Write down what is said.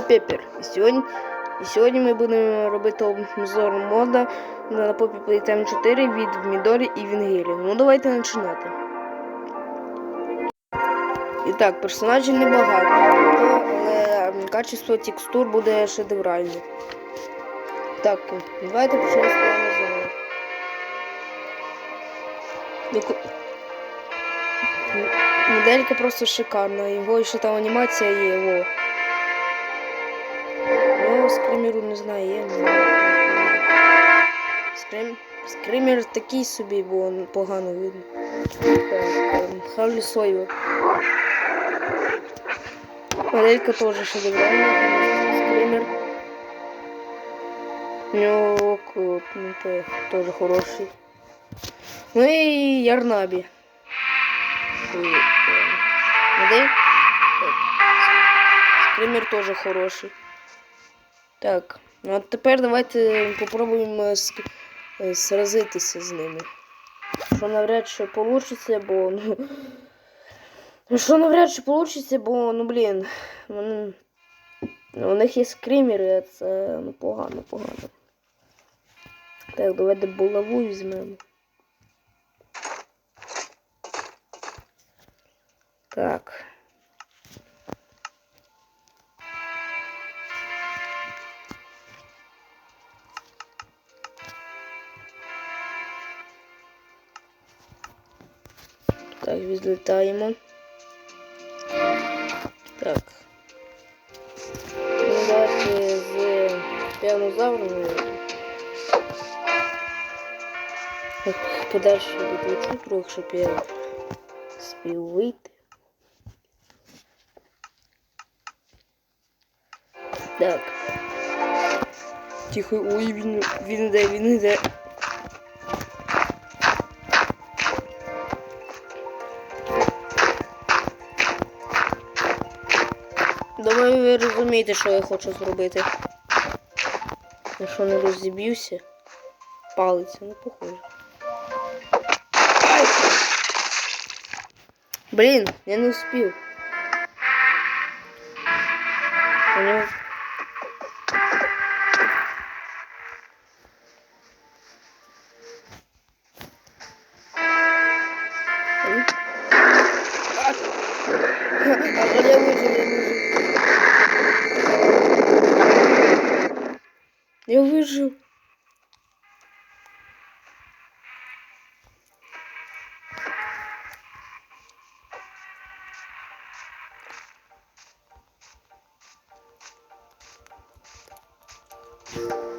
Пеппер. І сьогодні, і сьогодні ми будемо робити обзор мода на Poppy Playtime 4 від Midori і Вінгелі. Ну давайте починати. І так, персонажів небагато, але качество текстур буде шедевральне. Так, давайте почнемо з Амазону. Моделька просто шикарна, його ще там анімація є, во. Скримеру не знаю, є. не знаю. Скример такий собі, бо погано видно. Ем, Харлі Сойвер. Моделька теж шедевральна. Скример. У нього ну, те, теж хороший. Ну і Ярнабі. Ем, Модель. Скример теж хороший. Так, ну а тепер давайте попробуємо е, сразитися з ними. Що навряд чи вийде, бо ну. ну, Що навряд чи вийде, бо, ну блін, вони, ну, у них є скримери, а це ну, погано, погано. Так, давайте булаву візьмемо. Так. Так, відлітаємо. Так. Ну, давайте з піанозавром. Подальше відлечу трохи, щоб я спів вийти. Так. Тихо, ой, він, він іде, він іде. Думаю, ви розумієте, що я хочу зробити. Якщо не розіб'юся, палиться, не похоже. Блін, я не успів. Я вижив. Я вижив.